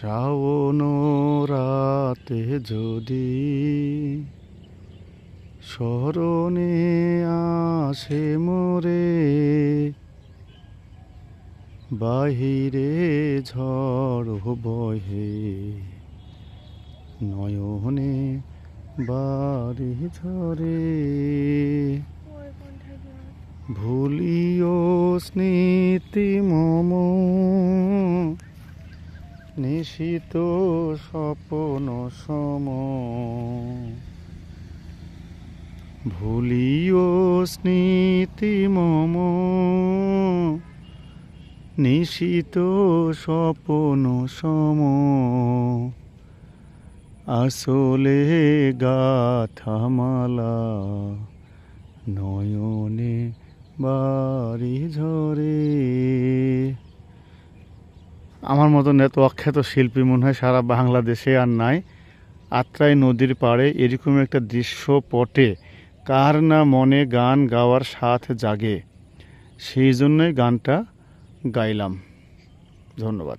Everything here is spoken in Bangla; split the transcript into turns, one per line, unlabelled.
শ্রাবণ রাতে যদি স্মরণে আসে মোরে বাহিরে ঝড় বহে নয়নে বাড়ি ঝরে। ভুলিও স্মৃতি মম নিশিত স্বপন সম। ভুলিও স্মৃতি মম। নিশিত স্বপন সম। আসলে গাথামালা নয়নে বাড়ি ঝরে। আমার মতন এত অখ্যাত শিল্পী মনে হয় সারা বাংলাদেশে আর নাই। আত্রাই নদীর পাড়ে এরকম একটা দৃশ্য পটে। কার না মনে গান গাওয়ার সাথ জাগে। সেই জন্যই গানটা গাইলাম। ধন্যবাদ।